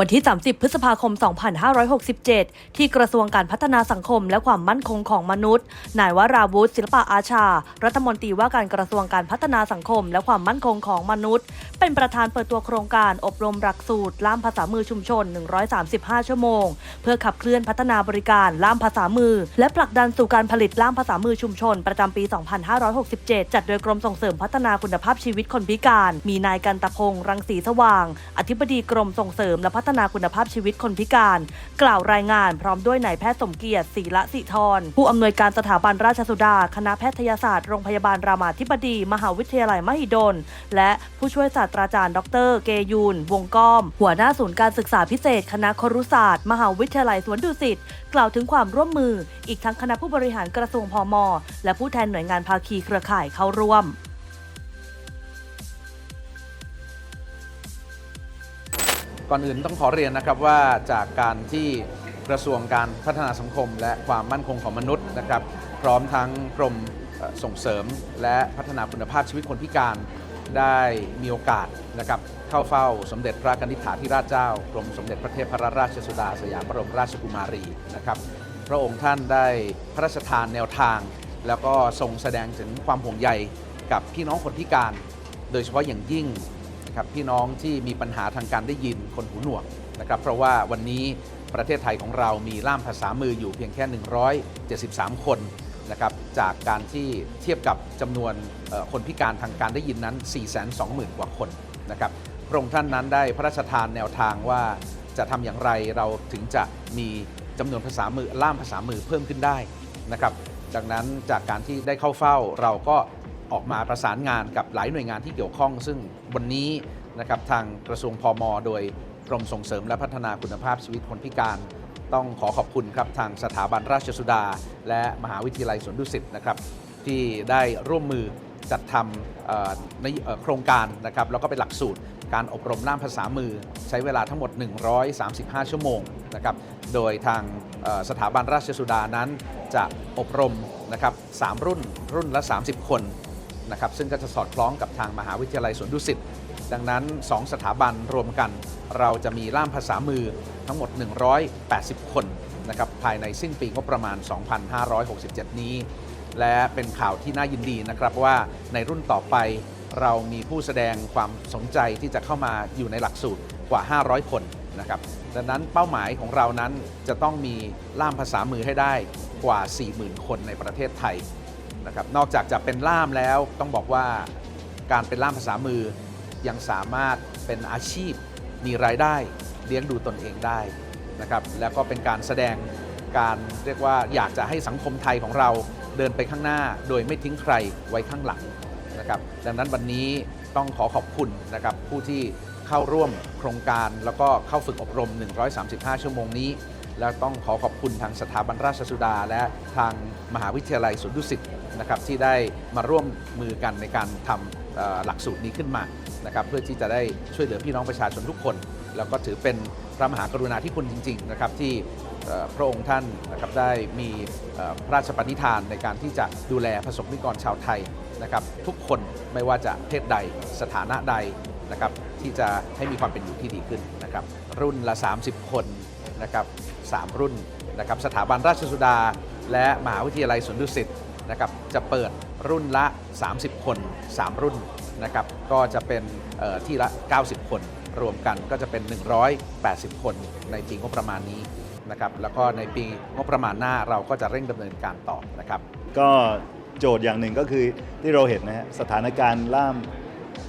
วันที่ 30 พฤษภาคม 2567 ที่กระทรวงการพัฒนาสังคมและความมั่นคงของมนุษย์ นายวราวุฒิศิลปะอาชา รัฐมนตรีว่าการกระทรวงการพัฒนาสังคม และความมั่นคงของมนุษย์ เป็นประธานเปิดตัวโครงการอบรมหลักสูตร ล่ามภาษามือชุมชน 135 ชั่วโมง เพื่อขับเคลื่อนพัฒนาบริการล่ามภาษามือ และผลักดันสู่การผลิตล่ามภาษามือชุมชน ประจำปี 2567 จัดโดยกรมส่งเสริมพัฒนาคุณภาพชีวิตคนพิการ มีนายกันตะพงรังสีสว่าง อธิบดีกรมส่งเสริมและพัฒฒนาคุณภาพชีวิตคนพิการ กล่าวรายงานพร้อมด้วยนายแพทย์สมเกียรติศรีละสิธรผู้อำนวยการสถาบันราชสุดา คณะแพทยศาสตร์โรงพยาบาลรามาธิบดี มหาวิทยาลัยมหิดล และผู้ช่วยศาสตราจารย์ ดร เกยูน วงก้อม หัวหน้าศูนย์การศึกษาพิเศษ คณะครุศาสตร์ มหาวิทยาลัยสวนดุสิตกล่าวถึงความร่วมมือ อีกทั้งคณะผู้บริหารกระทรวงพมและผู้แทนหน่วยงานภาคีเครือข่ายเข้าร่วม ก่อนอื่นต้องขอเรียนนะครับว่าจากการที่กระทรวงการพัฒนาสังคม และความมั่นคงของมนุษย์นะครับ พร้อมทั้งกรมส่งเสริมและพัฒนาคุณภาพชีวิตคนพิการได้มีโอกาสนะครับเข้าเฝ้าสมเด็จพระกนิษฐาธิราชเจ้ากรมสมเด็จพระเทพรัตนราชสุดาสยามบรมราชกุมารีนะครับ พระองค์ท่านได้พระราชทานแนวทาง แล้วก็ทรงแสดงถึงความห่วงใยกับพี่น้องคนพิการ โดยเฉพาะอย่างยิ่ง นะครับพี่น้องที่มีปัญหาทางการได้ยินคนหูหนวกนะครับเพราะว่าวันนี้ประเทศไทยของเรามีล่ามภาษามืออยู่เพียงแค่ 173 คนนะครับจากการที่เทียบกับจำนวนคนพิการทางการได้ยินนั้น 420,000 กว่าคนนะครับพระองค์ท่านนั้นได้พระราชทานแนวทางว่าจะทำอย่างไรเราถึงจะมีจำนวนภาษามือล่ามภาษามือเพิ่มขึ้นได้นะครับจากนั้นจากการที่ได้เข้าเฝ้าเราก็ ออกมาประสานงานกับหลายหน่วยงานที่เกี่ยวข้อง ซึ่งวันนี้นะครับทางกระทรวงพมโดยกรมส่งเสริมและพัฒนาคุณภาพชีวิตคนพิการ ต้องขอขอบคุณครับทางสถาบันราชสุดา และมหาวิทยาลัยสวนดุสิตนะครับที่ได้ร่วมมือจัดทำในโครงการนะครับแล้วก็เป็นหลักสูตรการอบรมล่ามภาษามือ ใช้เวลาทั้งหมด 135 ชั่วโมงนะครับโดยทางสถาบันราชสุดานั้นจะอบรมนะครับสามรุ่นรุ่นละ 30 คน นะครับซึ่งก็จะสอดคล้องกับทางมหาวิทยาลัยสวนดุสิตดังนั้น 2 สถาบันรวมกัน เราจะมีล่ามภาษามือทั้งหมด 180 คนนะครับภายในสิ้นปีงบประมาณ 2567 นี้ และเป็นข่าวที่น่ายินดีนะครับว่าในรุ่นต่อไปเรามีผู้แสดงความสนใจที่จะเข้ามาอยู่ในหลักสูตรกว่า 500 คนนะครับดังนั้นเป้าหมายของเรานั้นจะต้องมีล่ามภาษามือให้ได้กว่า 40,000 คนในประเทศไทย นะครับนอกจากจะเป็นล่ามแล้วต้องบอกว่าการเป็นล่ามภาษามือยังสามารถเป็นอาชีพมีรายได้เลี้ยงดูตนเองได้นะครับแล้วก็เป็นการแสดงการเรียกว่าอยากจะให้สังคมไทยของเราเดินไปข้างหน้า โดยไม่ทิ้งใครไว้ข้างหลังนะครับดังนั้นวันนี้ต้องขอขอบคุณนะครับผู้ที่เข้าร่วมโครงการแล้วก็เข้าฝึกอบรม 135 ชั่วโมงนี้ แล้วต้องขอขอบคุณทางสถาบันราชสุดา และทางมหาวิทยาลัยสวนดุสิตนะครับที่ได้มาร่วมมือกันในการทำหลักสูตรนี้ขึ้นมานะครับเพื่อที่จะได้ช่วยเหลือพี่น้องประชาชนทุกคน แล้วก็ถือเป็นพระมหากรุณาธิคุณจริงๆนะครับที่พระองค์ท่านนะครับได้มีพระราชปณิธานในการที่จะดูแลประสบนิกรชาวไทยนะครับทุกคนไม่ว่าจะเพศใดสถานะใดนะครับที่จะให้มีความเป็นอยู่ที่ดีขึ้นนะครับรุ่นละ 30 คนนะครับ สามรุ่นนะครับสถาบันราชสุดา และมหาวิทยาลัยสวนดุสิตนะครับจะเปิดรุ่นละ 30 คน 3 รุ่นนะครับก็จะเป็นเอ่อที่ละ 90 คน รวมกันก็จะเป็น 180 คนในปีงบประมาณนี้นะครับแล้วก็ในปีงบประมาณหน้าเราก็จะเร่งดำเนินการต่อนะครับ ก็โจทย์อย่างหนึ่งก็คือที่เราเห็นนะฮะสถานการณ์ล่าม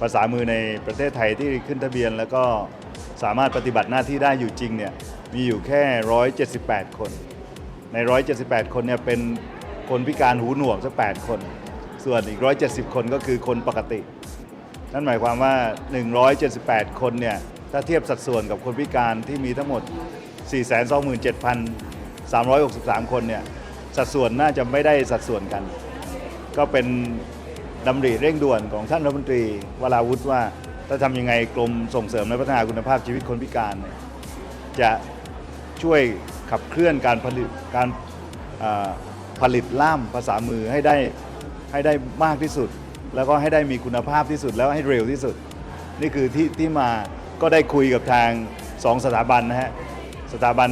ภาษามือในประเทศไทยที่ขึ้นทะเบียน แล้วก็สามารถปฏิบัติหน้าที่ได้อยู่จริงเนี่ย มีอยู่แค่ 178 คน ใน 178 คนเนี่ยเป็นคนพิการหูหนวกสัก8คน ส่วนอีก 170 คนก็คือคนปกติ นั่นหมายความว่า 178 คนเนี่ยถ้าเทียบสัดส่วนกับคนพิการที่มีทั้งหมด 427,363 คนเนี่ยสัดส่วนน่าจะไม่ได้สัดส่วนกัน ก็เป็นดำริเร่งด่วนของท่านรัฐมนตรีวราวุฒิว่าถ้าทำยังไงกรมส่งเสริมและพัฒนาคุณภาพชีวิตคนพิการเนี่ยจะ ช่วยขับเคลื่อนการผลิตการผลิตล่ามภาษามือให้ได้ให้ได้มากที่สุด แล้วก็ให้ได้มีคุณภาพที่สุดแล้วให้เร็วที่สุด นี่คือที่ที่มาก็ได้คุยกับทางสองสถาบันนะฮะสถาบัน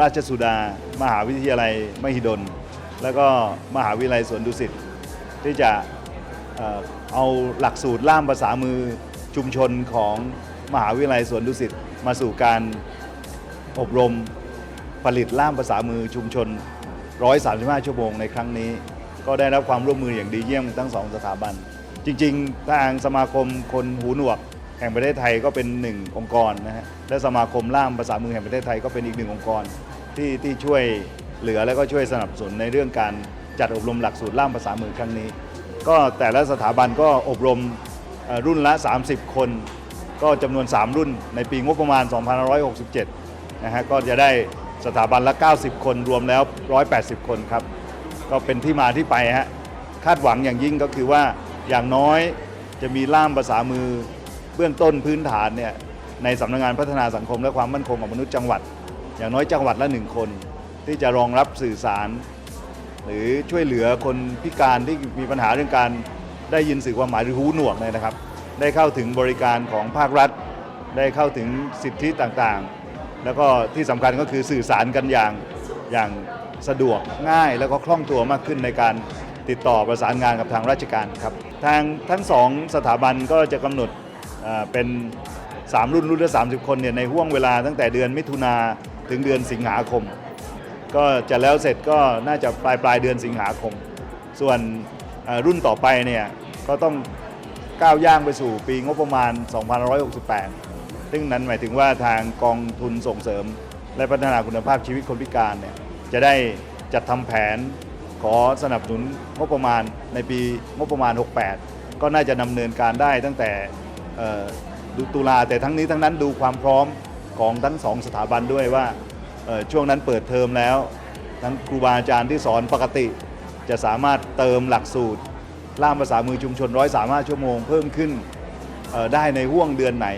ราชสุดา มหาวิทยาลัยมหิดล แล้วก็มหาวิทยาลัยสวนดุสิตที่จะเอาหลักสูตรล่ามภาษามือชุมชนของมหาวิทยาลัยสวนดุสิตมาสู่การ อบรมผลิตล่ามภาษามือชุมชน 135 ชั่วโมงในครั้งนี้ ก็ได้รับความร่วมมืออย่างดีเยี่ยมทั้งสองสถาบัน จริงๆ ทางสมาคมคนหูหนวก แห่งประเทศไทยก็เป็นหนึ่งองค์กรนะฮะ และสมาคมล่ามภาษามือแห่งประเทศไทยก็เป็นอีกหนึ่งองค์กรที่ที่ช่วยเหลือและก็ช่วยสนับสนุนในเรื่องการจัดอบรมหลักสูตรล่ามภาษามือครั้งนี้ ก็แต่ละสถาบันก็อบรมรุ่นละ 30 คน ก็จำนวน 3 รุ่นในปีงบประมาณ 2567 นะฮะก็จะได้สถาบันละ 90 คนรวมแล้ว 180 คนครับ ก็เป็นที่มาที่ไปฮะคาดหวังอย่างยิ่งก็คือว่าอย่างน้อยจะมีล่ามภาษามือเบื้องต้นพื้นฐานเนี่ยในสำนักงานพัฒนาสังคมและความมั่นคงของมนุษย์จังหวัด อย่างน้อยจังหวัดละหนึ่งคน ที่จะรองรับสื่อสาร หรือช่วยเหลือคนพิการที่มีปัญหาเรื่องการได้ยินสื่อความหมายหรือหูหนวกเนี่ยนะครับ ได้เข้าถึงบริการของภาครัฐ ได้เข้าถึงสิทธิต่างๆ แล้วก็ที่สำคัญก็คือสื่อสารกันอย่างอย่างสะดวกง่ายแล้วก็คล่องตัวมากขึ้นในการติดต่อประสานงานกับทางราชการครับ ทางทั้งสองสถาบันก็จะกำหนดเป็น 3 รุ่นรุ่นละ 30 คนเนี่ยในห่วงเวลาตั้งแต่เดือนมิถุนาถึงเดือนสิงหาคม ก็จะแล้วเสร็จก็น่าจะปลายปลายเดือนสิงหาคม ส่วนรุ่นต่อไปเนี่ยก็ต้องก้าวย่างไปสู่ปีงบประมาณ 2568 ซึ่งนั้นหมายถึงว่าทางกองทุนส่งเสริม และพัฒนาคุณภาพชีวิตคนพิการเนี่ยจะได้จัดทำแผนขอสนับสนุนงบประมาณในปีงบประมาณ 68 ก็น่าจะดำเนินการได้ตั้งแต่ตุลาแต่ทั้งนี้ทั้งนั้นดูความพร้อมของทั้งสองสถาบันด้วยว่าช่วงนั้นเปิดเทอมแล้ว ทั้งครูบาอาจารย์ที่สอนปกติ จะสามารถเติมหลักสูตรล่ามภาษามือชุมชนร้อยสามารถชั่วโมงเพิ่มขึ้นได้ในห่วงเดือนไหน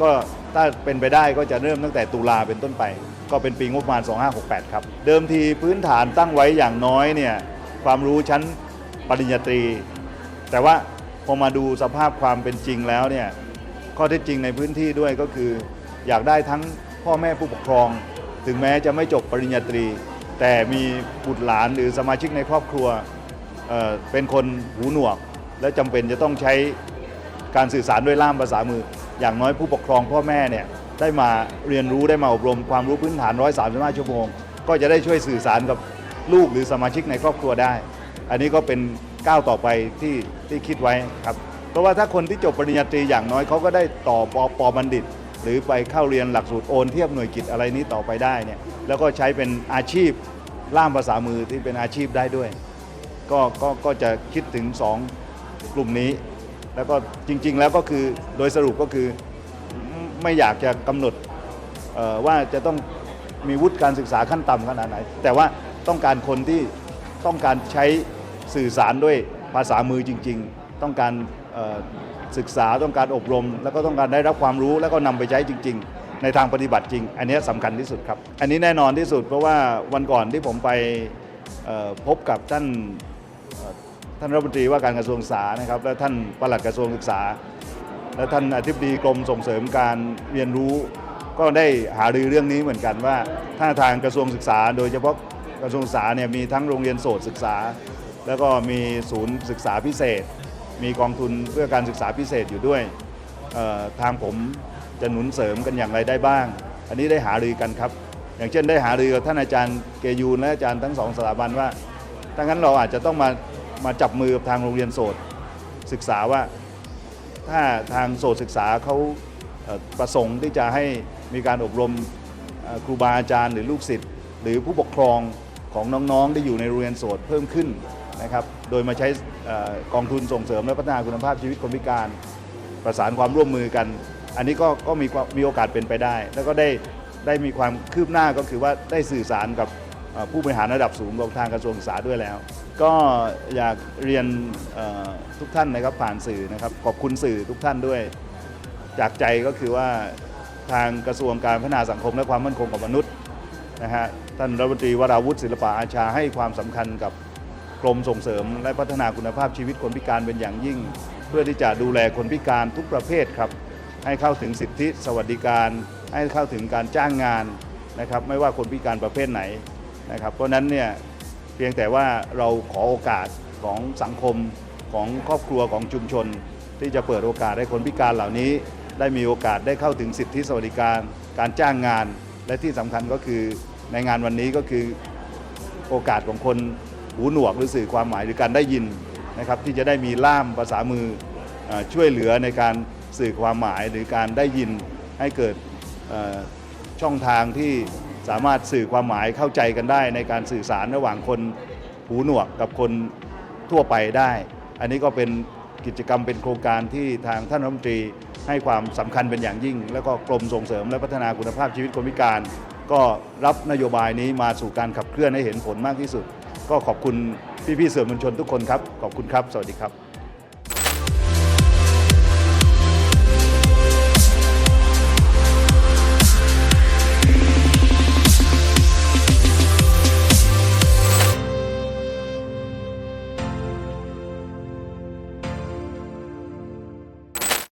ก็ถ้าเป็นไปได้ก็จะเริ่มตั้งแต่ตุลาเป็นต้นไป ก็เป็นปีงบประมาณ 2568 ครับ เดิมทีพื้นฐานตั้งไว้อย่างน้อยเนี่ยความรู้ชั้นปริญญาตรี แต่ว่าพอมาดูสภาพความเป็นจริงแล้วเนี่ยข้อเท็จจริงในพื้นที่ด้วยก็คือ อยากได้ทั้งพ่อแม่ผู้ปกครอง ถึงแม้จะไม่จบปริญญาตรี แต่มีบุตรหลานหรือสมาชิกในครอบครัวเเป็นคนหูหนวก และจำเป็นจะต้องใช้การสื่อสารด้วยล่ามภาษามือ อย่างน้อยผู้ปกครองพ่อแม่เนี่ยได้มาเรียนรู้ได้มาอบรมความรู้พื้นฐาน 135 ชั่วโมง ก็จะได้ช่วยสื่อสารกับลูกหรือสมาชิกในครอบครัวได้ อันนี้ก็เป็นก้าวต่อไปที่ที่คิดไว้ครับ เพราะว่าถ้าคนที่จบปริญญาตรีอย่างน้อยเขาก็ได้ต่อปอปอบัณฑิต หรือไปเข้าเรียนหลักสูตรโอนเทียบหน่วยกิจอะไรนี้ต่อไปได้เนี่ยแล้วก็ใช้เป็นอาชีพล่ามภาษามือที่เป็นอาชีพได้ด้วย ก็ก็ก็จะคิดถึง 2 กลุ่มนี้ แล้วก็จริง ๆ แล้วก็คือโดยสรุปก็คือไม่อยากจะกำหนดว่าจะต้องมีวุฒิการศึกษาขั้นต่ำขนาดไหน แต่ว่าต้องการคนที่ต้องการใช้สื่อสารด้วยภาษามือจริง ๆ ต้องการศึกษาต้องการอบรม แล้วก็ต้องการได้รับความรู้แล้วก็นำไปใช้จริง ๆ ในทางปฏิบัติจริง อันนี้สำคัญที่สุดครับ อันนี้แน่นอนที่สุดเพราะว่าวันก่อนที่ผมไปพบกับท่าน ท่านรัฐมนตรีว่าการกระทรวงศึกษานะครับ และท่านปลัดกระทรวงศึกษา และท่านอธิบดีกรมส่งเสริมการเรียนรู้ ก็ได้หารือเรื่องนี้เหมือนกันว่าถ้าทางกระทรวงศึกษา โดยเฉพาะกระทรวงศึกษาเนี่ยมีทั้งโรงเรียนโสตศึกษา แล้วก็มีศูนย์ศึกษาพิเศษ มีกองทุนเพื่อการศึกษาพิเศษอยู่ด้วยทางผมจะหนุนเสริมกันอย่างไรได้บ้าง อันนี้ได้หารือกันครับ อย่างเช่นได้หารือกับท่านอาจารย์เกยูนและอาจารย์ทั้งสองสถาบันว่าถ้างั้นเราอาจจะต้องมา มาจับมือกับทางโรงเรียนโสตศึกษาว่าถ้าทางโสตศึกษาเขาประสงค์ที่จะให้มีการอบรมครูบาอาจารย์หรือลูกศิษย์หรือผู้ปกครองของน้องๆ ที่อยู่ในโรงเรียนโสตเพิ่มขึ้นนะครับ โดยมาใช้กองทุนส่งเสริมและพัฒนาคุณภาพชีวิตคนพิการ ประสานความร่วมมือกัน อันนี้ก็ก็มีมีโอกาสเป็นไปได้ แล้วก็ได้ได้มีความคืบหน้าก็คือว่าได้สื่อสารกับผู้บริหารระดับสูงของทางกระทรวงศึกษาด้วยแล้ว ก็อยากเรียนทุกท่านนะครับผ่านสื่อนะครับ ขอบคุณสื่อทุกท่านด้วย จากใจก็คือว่าทางกระทรวงการพัฒนาสังคมและความมั่นคงของมนุษย์นะฮะท่านรัฐมนตรีวราวุฒิศิลปะอาชาให้ความสำคัญกับกรมส่งเสริม และพัฒนาคุณภาพชีวิตคนพิการเป็นอย่างยิ่ง เพื่อที่จะดูแลคนพิการทุกประเภทครับ ให้เข้าถึงสิทธิสวัสดิการ ให้เข้าถึงการจ้างงานนะครับ ไม่ว่าคนพิการประเภทไหนนะครับ เพราะนั้นเนี่ย พียงแต่ว่าเราขอโอกาสของสังคมของครอบครัวของชุมชน ที่จะเปิดโอกาสให้คนพิการเหล่านี้ ได้มีโอกาสได้เข้าถึงสิทธิสวัสดิการ การจ้างงาน และที่สำคัญก็คือในงานวันนี้ก็คือโอกาสของคนหูหนวกหรือสื่อความหมายหรือการได้ยินนะครับที่จะได้มีล่ามภาษามือช่วยเหลือในการสื่อความหมายหรือการได้ยินให้เกิดช่องทางที่ สามารถสื่อความหมายเข้าใจกันได้ ในการสื่อสารระหว่างคนหูหนวกกับคนทั่วไปได้ อันนี้ก็เป็นกิจกรรมเป็นโครงการที่ทางท่านรัฐมนตรีให้ความสำคัญเป็นอย่างยิ่ง แล้วก็กรมส่งเสริมและพัฒนาคุณภาพชีวิตคนพิการ ก็รับนโยบายนี้มาสู่การขับเคลื่อนให้เห็นผลมากที่สุด ก็ขอบคุณพี่ๆสื่อมวลชนทุกคนครับ ขอบคุณครับ สวัสดีครับ